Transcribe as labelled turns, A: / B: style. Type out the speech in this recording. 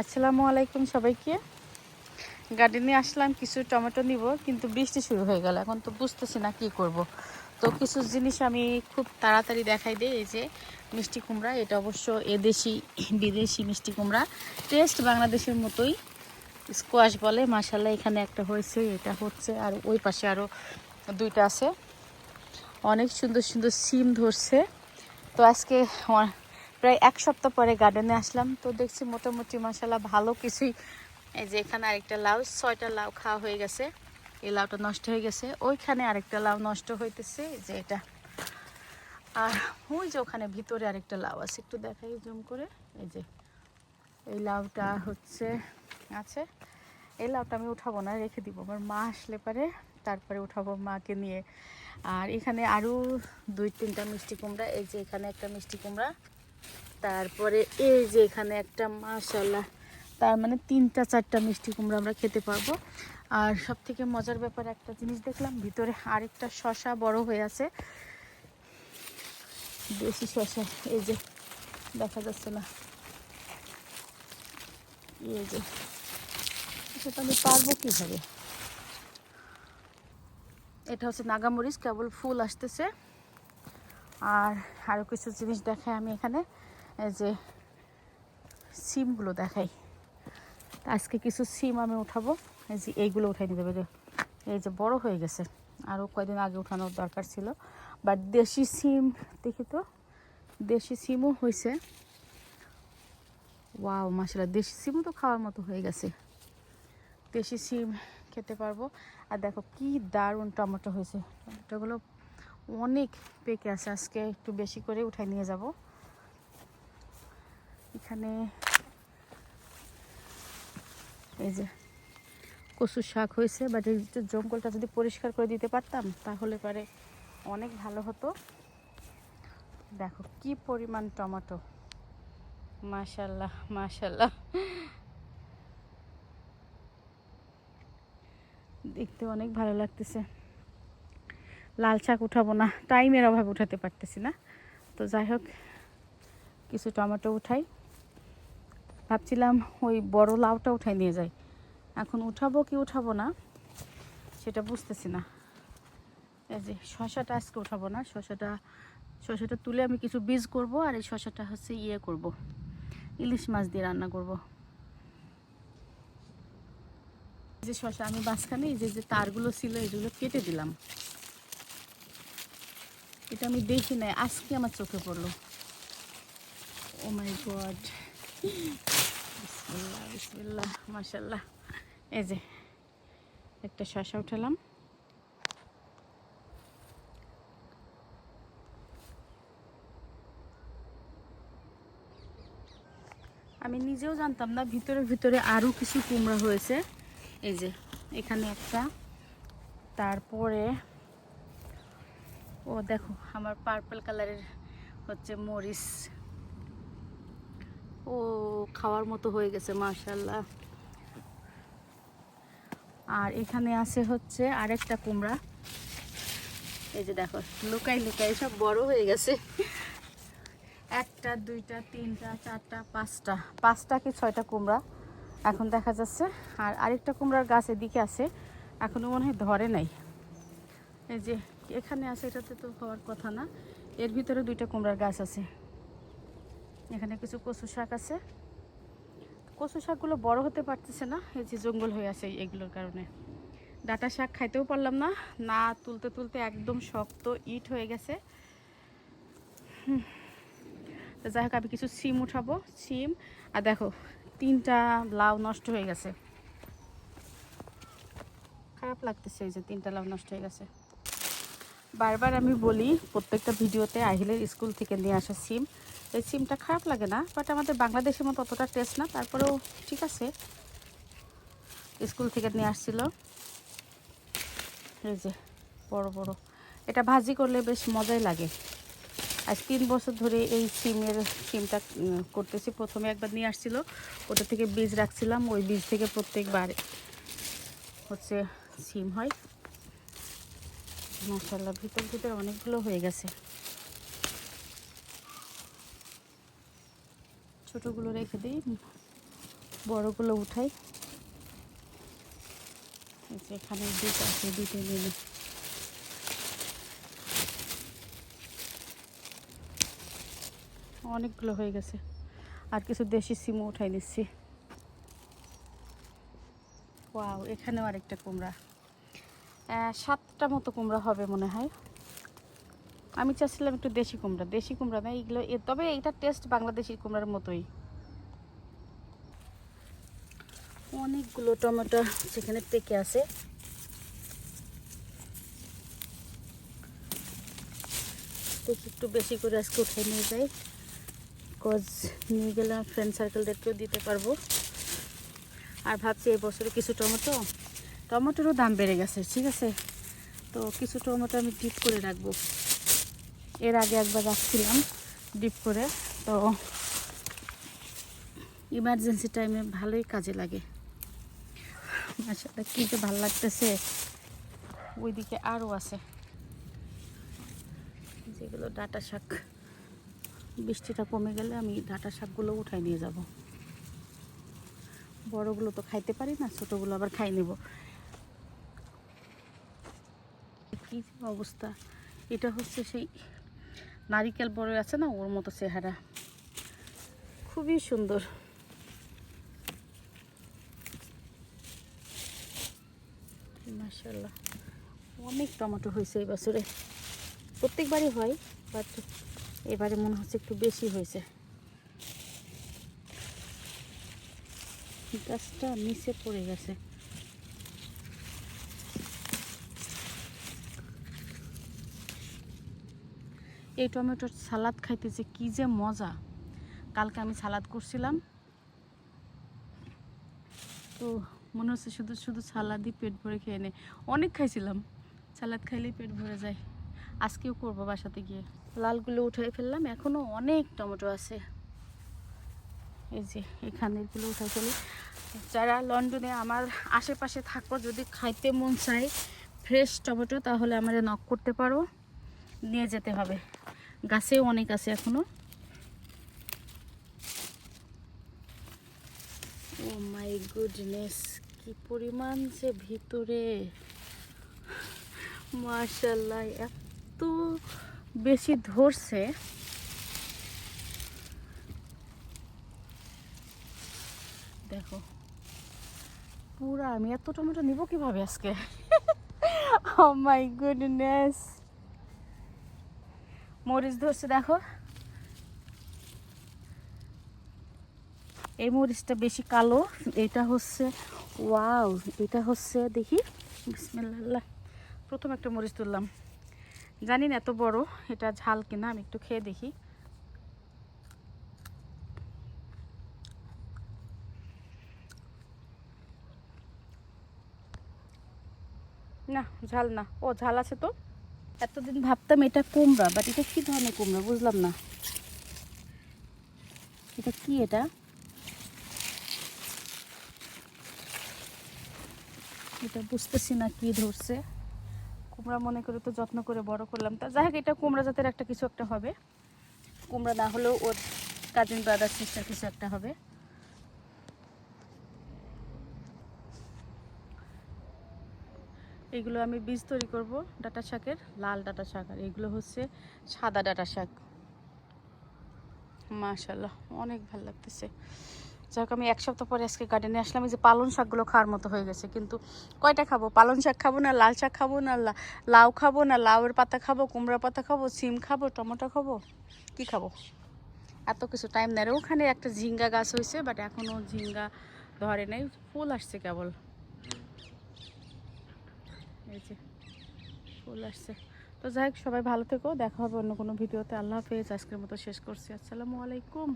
A: আসসালামু আলাইকুম সবাইকে। গার্ডেনে আসলাম, কিছু টমেটো নিব, কিন্তু বৃষ্টি শুরু হয়ে গেল, এখন তো বুঝতেছি না কি করব। তো কিছু জিনিস আমি খুব তাড়াতাড়ি দেখাই দিই, এই যে মিষ্টি কুমড়া, এটা অবশ্য এদেশি, বিদেশি মিষ্টি কুমড়া। টেস্ট বাংলাদেশের মতোই স্কোয়াশ বলে মাসাল্লাহ এখানে একটা হয়েছে, এটা হচ্ছে, আর ওই পাশে আরও দুইটা আছে। অনেক সুন্দর সুন্দর সিম ধরছে। তো আজকে প্রায় এক সপ্তাহ পরে গার্ডেনে আসলাম। তো দেখছি মোটামুটি মশালা ভালো কিছুই। এই যে এখানে আরেকটা লাউ, ছয়টা লাউ খাওয়া হয়ে গেছে। এই লাউটা নষ্ট হয়ে গেছে। ওইখানে আরেকটা লাউ নষ্ট হইতেছে যে এটা। আর ওই যে ওখানে ভিতরে আরেকটা লাউ আছে, একটু দেখাই জুম করে। এই যে, এই লাউটা হচ্ছে, আছে। এই লাউটা আমি উঠাবো না, রেখে দিব। আমার মা আসলে পারে, তারপরে উঠাবো মাকে নিয়ে। আর এখানে আরও দুই তিনটা মিষ্টি কুমড়া, এই যে এখানে একটা মিষ্টি কুমড়া। তারপরে এই যে এখানে একটা মাশাল্লাহ তার মানে তিনটা চারটা মিষ্টি কুমড়া আমরা খেতে পারব। আর সব থেকে মজার ব্যাপার একটা জিনিস দেখলাম, ভিতরে আরেকটা শশা বড় হয়ে আছে। বেশি শশা এই যে দেখা যাচ্ছে না। এই যে, সেটা আমি পারব কীভাবে? এটা হচ্ছে নাগামরিচ, কেবল ফুল আসতেছে। আর আরও কিছু জিনিস দেখাই আমি এখানে। যে সিমগুলো দেখাই। আজকে কিছু সিম আমি উঠাবো। এই যে এইগুলো উঠাই নিতে পারে এই যে বড় হয়ে গেছে। আরও কয়দিন আগে উঠানোর দরকার ছিল। বাট দেশি সিম, দেখি তো। দেশি সিমও হয়েছে ওয়াও মাসালা দেশি সিমও তো খাওয়ার মতো হয়ে গেছে। দেশি সিম খেতে পারব। আর দেখো কি দারুণ টমেটো হয়েছে। টমেটোগুলো অনেক পেকে আছে। আজকে একটু বেশি করে উঠাই নিয়ে যাব। এখানে এই যে কচু শাক হয়েছে বাট এই জঙ্গলটা যদি পরিষ্কার করে দিতে পারতাম, তাহলে পরে অনেক ভালো হতো। দেখো কি পরিমাণ টমেটো। মাশাল্লাহ মাশাল্লাহ দেখতে অনেক ভালো লাগতেছে। লাল শাক উঠাবো না, টাইমের অভাবে উঠাতে পারতেছি না। তো যাই হোক, কিছু টমেটো উঠাই। ভাবছিলাম ওই বড় লাউটা উঠাই নিয়ে যাই। এখন উঠাবো কি উঠাবো না, সেটা বুঝতেছি না। এই যে শশাটা আজকে উঠাবো না শশাটা শশাটা তুলে আমি কিছু বীজ করব আর এই শশাটা হচ্ছে ইয়ে করব, ইলিশ মাছ দিয়ে রান্না করব। যে শশা আমি এই যে যে তারগুলো ছিল, এগুলো কেটে দিলাম। এটা আমি দেখি নাই, আজকে আমার চোখে পড়ল। ও মাই গড বিসমিল্লাহ বিসমিল্লাহ মাশাল্লাহ এই যে, একটা শশা উঠালাম। আমি নিজেও জানতাম না, ভিতরে ভিতরে আরও কিছু কুমড়া হয়েছে। এই যে, এখানে একটা। তারপরে, ও দেখো, আমার পার্পল কালারের হচ্ছে মরিচ। ও খাওয়ার মতো হয়ে গেছে মাশাল্লাহ আর এখানে আছে হচ্ছে আরেকটা কুমড়া। এই যে দেখো, লুকাই লুকাই সব বড় হয়ে গেছে। একটা, দুইটা, তিনটা, চারটা, পাঁচটা। পাঁচটা কি ছয়টা কুমড়া? এখন দেখা যাচ্ছে। আর আরেকটা কুমড়ার গাছ এদিকে আছে এখনও মনে হয় ধরে নাই। এই যে এখানে আছে, এটাতে তো হওয়ার কথা না। এর ভিতরে দুইটা কুমড়ার গাছ আছে। এখানে কিছু কচু শাক আছে। কচু শাকগুলো বড় হতে পারতেছে না, এই যে জঙ্গল হয়ে আছে এগুলোর কারণে। ডাটা শাক খাইতেও পারলাম না না তুলতে তুলতে একদম শক্ত ইট হয়ে গেছে। তো যাই হোক, আমি কিছু সিম উঠাবো, সিম। আর দেখো, তিনটা লাউ নষ্ট হয়ে গেছে। খারাপ লাগতেছে এই যে তিনটা লাউ নষ্ট হয়ে গেছে। বারবার আমি বলি, প্রত্যেকটা ভিডিওতে আহিলের স্কুল থেকে নিয়ে আসা সিম। এই সিমটা খারাপ লাগে না বাট আমাদের বাংলাদেশের মতো অতটা টেস্ট না, তারপরেও ঠিক আছে। স্কুল থেকে নিয়ে আসছিল। এই যে, বড় বড়। এটা ভাজি করলে বেশ মজাই লাগে। আজ তিন বছর ধরে এই সিমের, সিমটা করতেছি। প্রথমে একবার নিয়ে আসছিল। ওটা থেকে বীজ রাখছিলাম। ওই বীজ থেকে প্রত্যেকবার হচ্ছে সিম হয়। মাসাল্লাহ ভিতর ভিতর অনেকগুলো হয়ে গেছে। ছোটোগুলো রেখে দিই, বড়গুলো উঠাই। এখানে দুটো আছে নিলে অনেকগুলো হয়ে গেছে। আর কিছু দেশি সিমও উঠাই নিচ্ছি। ওয়াও, এখানেও আরেকটা কুমড়া। সাতটা মতো কুমড়া হবে মনে হয়। আমি চাচ্ছিলাম একটু দেশি কুমড়া দেশি কুমড়া না, এইগুলো তবে এইটার টেস্ট বাংলাদেশি কুমড়ার মতোই। অনেকগুলো টমেটো সেখানে পেকে আছে। একটু বেশি করে আজকে উঠে নিয়ে যাই। কজ নিয়ে গেলে ফ্রেন্ড সার্কেলদেরকেও দিতে পারব। আর ভাবছি এই বছরে কিছু টমেটো টমেটোরও দাম বেড়ে গেছে, ঠিক আছে? তো কিছু টমেটো আমি ডিপ করে রাখব। এর আগে একবার রাখছিলাম ডিপ করে, তো ইমার্জেন্সি টাইমে ভালোই কাজে লাগে। মাসাটা যে ভালো লাগতেছে। ওইদিকে আরও আছে। যেগুলো ডাটা শাক, বৃষ্টিটা কমে গেলে আমি ডাটা শাকগুলো উঠাই নিয়ে যাব। বড়গুলো তো খাইতে পারি না, ছোটোগুলো আবার খাই নেব। কি অবস্থা? এটা হচ্ছে সেই নারিকেল বড় আছে না, ওর মতো চেহারা। খুবই সুন্দর। মাশাল্লাহ অনেক টমেটো হয়েছে এই বছরে। প্রত্যেকবারই হয় বাট এবারে মনে হচ্ছে একটু বেশি হয়েছে। গাছটা নিচে পড়ে গেছে। এই টমেটোর সালাদ খাইতে যে কী যে মজা। কালকে আমি সালাদ করছিলাম। তো মনে হচ্ছে শুধু শুধু সালাদই পেট ভরে খেয়ে নে অনেক খাইছিলাম। সালাদ খাইলেই পেট ভরে যায়। আজকেও করব বাসাতে গিয়ে। লালগুলো উঠাই ফেললাম। এখনও অনেক টমেটো আছে। এই যে, এখানেরগুলো উঠাই ফেলি। যারা লন্ডনে আমার আশেপাশে থাকো, যদি খাইতে মন চায় ফ্রেশ টমেটো, তাহলে আমার নক করতে পারো। নিয়ে যেতে হবে। গাছেও অনেক আছে এখনও। ও মাই গুডনেস কি পরিমাণ যে ভিতরে। মার্শাল্লাহ এত বেশি ধরছে। দেখো, পুরা আমি এত টমেটো নিব কীভাবে আজকে? ও মাই গুডনেস মরিচ ধরছে, দেখো। এই মরিচটা বেশি কালো, এটা হচ্ছে, ওয়াও, এটা হচ্ছে, দেখি, বিসমিল্লাহ। প্রথম একটা মরিচ তুললাম জানি না এত বড়, এটা ঝাল কিনা, আমি একটু খেয়ে দেখি। না, ঝাল না। ও, ঝাল আছে তো? এতদিন ভাবতাম এটা কুমড়া বাট এটা কি ধরনের কুমড়া বুঝলাম না। এটা কি এটা? এটা বুঝতেছি না কি ধরছে। কুমড়া মনে করে তো যত্ন করে বড় করলাম। তা যাই হোক, এটা কুমড়া জাতের একটা কিছু একটা হবে। কুমড়া না হলেও ওর কাজিন ব্রাদার সিস্টার কিছু একটা হবে। এগুলো আমি বীজ তৈরি করব, ডাটা শাকের, লাল ডাটা শাক, আর এগুলো হচ্ছে সাদা ডাটা শাক। মাশাল্লাহ অনেক ভালো লাগতেছে। যাই হোক আমি এক সপ্তাহ পরে আজকে গার্ডেনে আসলাম, এই যে পালং শাকগুলো খাওয়ার মতো হয়ে গেছে, কিন্তু কয়টা খাব? পালং শাক খাব না লাল শাক খাব না লাউ খাব না লাউয়ের পাতা খাব, কুমড়া পাতা খাব, সিম খাব, টমেটো খাব? কি খাব? এত কিছু টাইম আর ওখানে একটা ঝিঙ্গা গাছ হয়েছে বাট এখনও ঝিঙ্গা ধরে নেই, ফুল আসছে কেবল। এই যে, ফুল আসছে। তো যাই হোক, সবাই ভালো থেকো। দেখা হবে অন্য কোনো ভিডিওতে। আল্লাহ হাফেজ। আজকের মতো শেষ করছি। আসসালামু আলাইকুম।